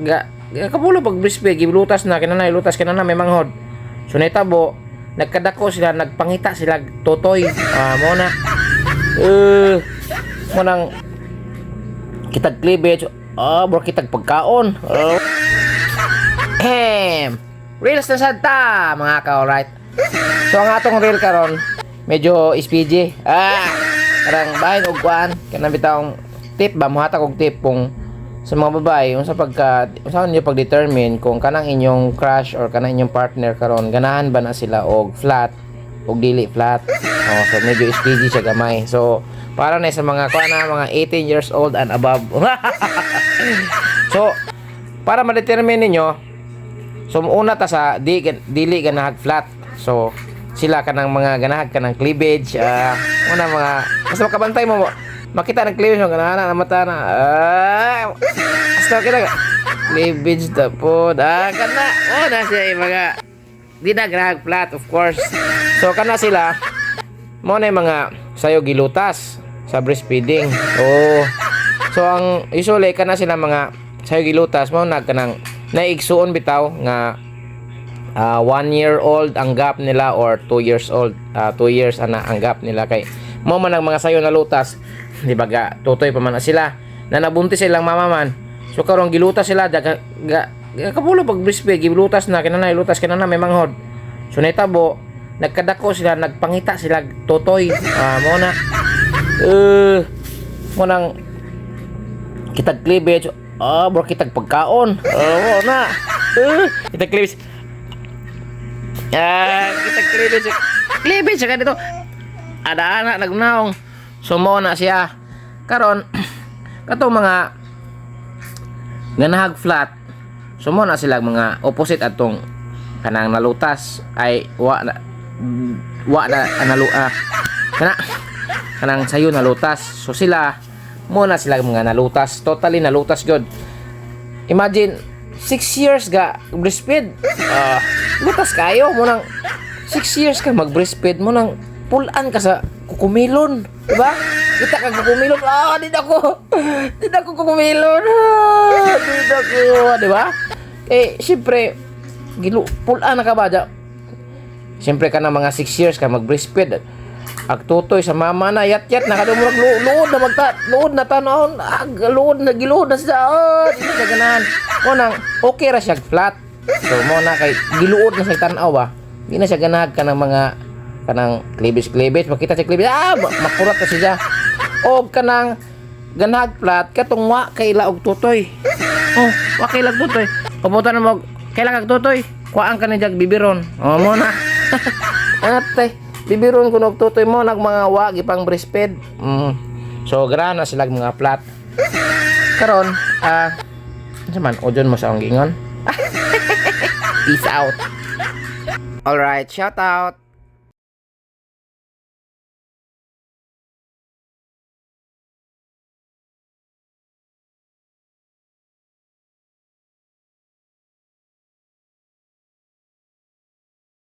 ga, kapulo pag breastfeed gilutas na kinana ilutas kinana may manghod so naitabo nagkadako sila nagpangita sila totoy ah mo na eh mo nang kitag cleavage ah bro kitag pagkaon oh. Ahem. Reels na sad ta, mga ka, alright? So, ang atong reel karon medyo SPG. Ah, karang bahin og kuan, kanang bitawng tip ba muhatag og tip kung sa mga babae unsa pagka unsa niyo pag-determine kung kanang inyong crush or kanang inyong partner karon ganahan ba na sila og flat og dili flat. Oh, so medyo SPG siya gamay. So, para na sa mga kuan na mga 18 years old and above. so, para ma-determine ninyo So una ta sa di dili ganahag flat. So sila kanang mga ganahag kanang cleavage ah una mga basta makabantay mo makita ng cleavage mo ganahan na mata na. Ah! Basta kita cleavage ta po. Ah kana oh na siya yung mga di na ganahag flat of course. So kana sila. Mo na yung mga sayo gilutas sa breastfeeding. Oh. So ang usually kana sila mga sayo gilutas. Mo na kanang naigsuon bitaw nga ah, one year old ang gap nila or two years old ah, two years ana ang gap nila. Kay mo man ang mga sayo na lutas di ba ga tutoy pa man sila. Na nabuntis silang mama man so karon gilutas sila daga ga, kapulo pag breastfeed gilutas na kinana ilutas kinana may manghod. So naitabo nagkadako sila nagpangita sila totoy ah, mo na. Eh mo nang kitag cleavage. Ah bro kitag pagkaon. Oo na. Uh, kitag cleavage. Ah kitag cleavage. Cleavage ka ada anak nagnaong sumo na siya. Karon kato mga ganahag flat sumo na sila mga opposite atong kanang nalutas. Ay wa na wa na analu ah, kana kanang sayo nalutas. So sila muna sila mga nalutas. Totally nalutas god imagine 6 years ga breastfeed. Ah lutas kayo mo nang 6 years ka mag breastfeed mo nang pulan ka sa kukumilon diba? Kita ka kukumilon ah di na ko di na ko kukumilon ah, di na ko diba? Eh syempre gilu pulan na ka ba dya Siyempre ka na mga 6 years ka mag breastfeed ag tutoy sa mama na yat yat nakadumurag lu luod na magta luod na tanon ag luod na giluod na siya. Oh di na ganahan. Mo nang okay ra siya flat. So mo na kay giluod na siya tanaw ba di na siya ganahag ka ng mga kanang cleavage makita siya cleavage. Ah ma- makurat na siya. O kanang ganahag flat katong wa kay laog tutoy. Oh wa kay laog tutoy. Pabutan mo kailang kag tutoy. Kuhaan ka na jag bibiron. Oh mo na. Ate bibiron ko og tutoy mo nag mga wa gipang breastfeed mm. so grana sila mga flat karon ah uh, man ojon mo sa ang gingon? Peace out. All right shout out